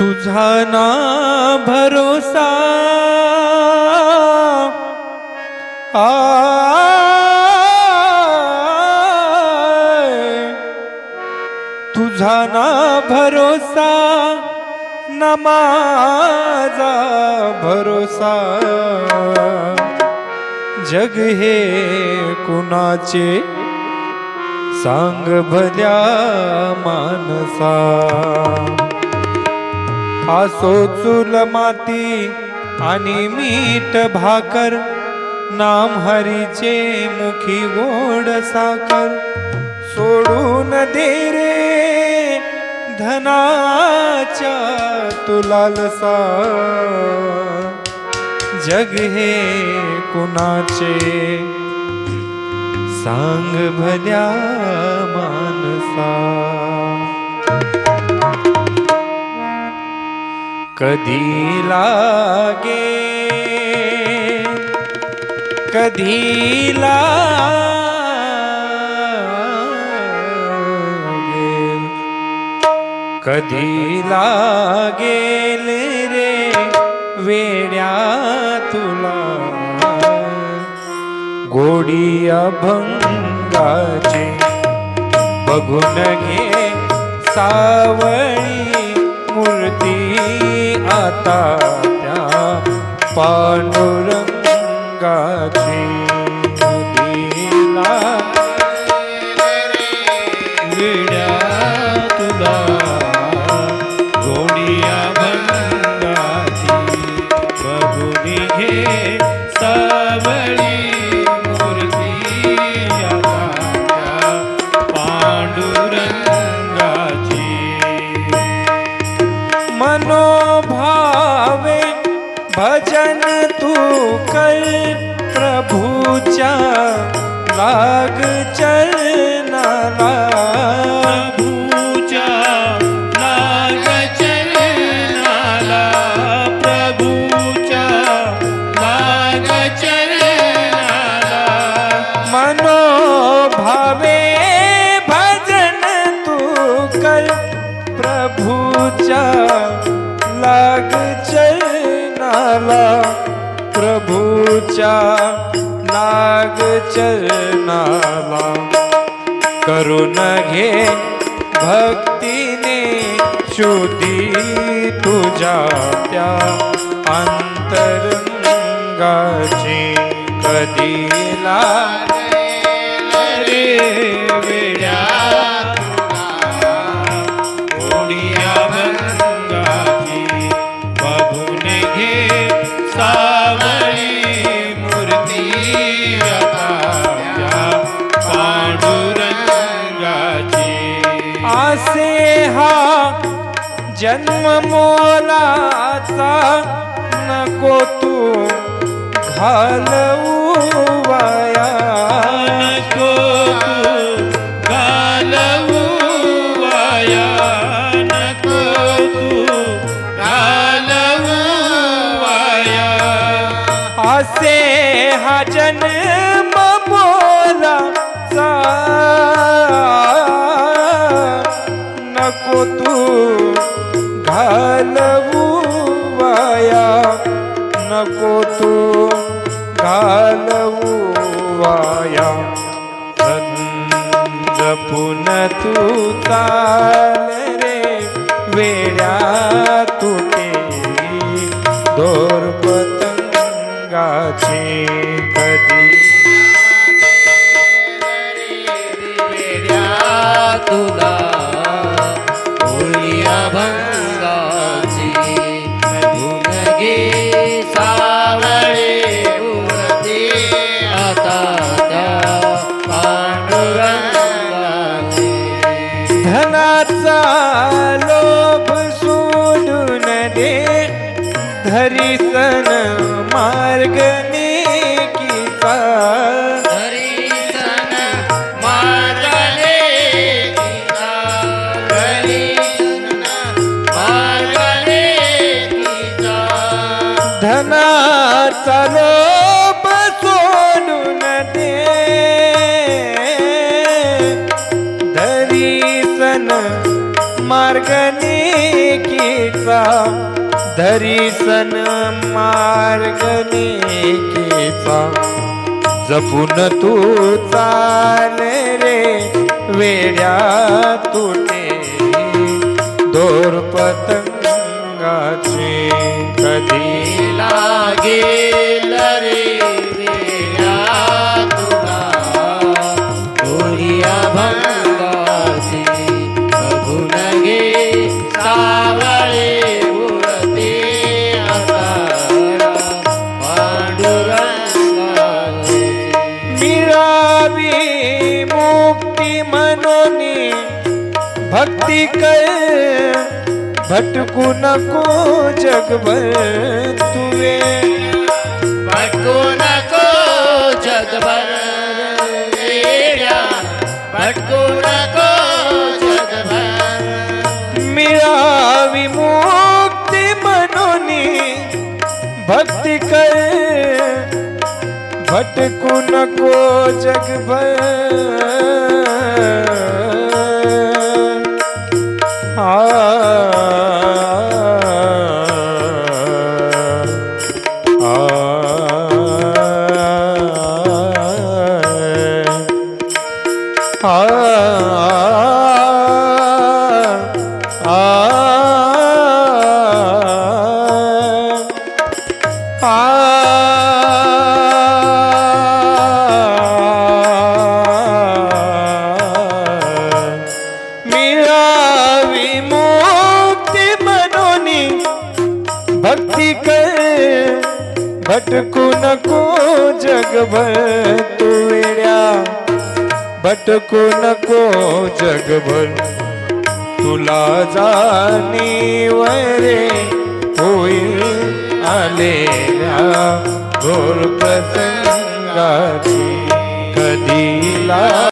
तुझा ना भरोसा आ तुझा ना भरोसा न माझा भरोसा जग हे कुणाचे सांग भल्या मानसा आसो चूल माती आणि मीठ भाकर नाम हरीचे मुखी गोड साकर सोडून दे रे धनाच्या तुलालसा जग हे कुणाचे? सांग भल्या मानसा. कधी लागे? कधी लागे? कधी लागेल रे वेड्या तुला? गोडी अभंगाचे बघून घे सावळी. મૂર્તિ આતા ત્યાં પાનુરંગાજી मनोभावे भजन तू कर प्रभूच्या लाग चरणाला प्रभूच्या लाग चरणाला प्रभूच्या लाग चरणाला मनोभावे भजन तू कर प्रभूच्या लाग चरणाला प्रभूच्या नाग चरणाला करून घे भक्तीने शुद्धी तुझ्या त्या अंतरंगाची. कधीला रे जन्म मोलाचा नको तू घालवू वाया. नको तू घालवू वाया. नको तू घालवू वाया. आसे हा जन्म मोलाचा नको तू घालवू वाया. नको तू घालवू वाया. जपून तू चाल रे वेड्या तुटे दोर पतंगाची ಕಾ धरीसन मार्गनिकीचा धरीसन मार्गनिकीचा जपून तू चाल रे वेड्या तुटे मनोनी। भक्ती कर भटकू नको जगभर तुवे भटकू नको जगभर वेड्या भटकू नको जगभर मिळावी मुक्ती मनोनी। भक्ती कर भटकू नको जगभर आ भक्ती कर भटकू नको जगभर तू वेड्या भटकू नको जगभर तुला जाणीव रे होईल आलेल्या घोर प्रसंगाची कधीला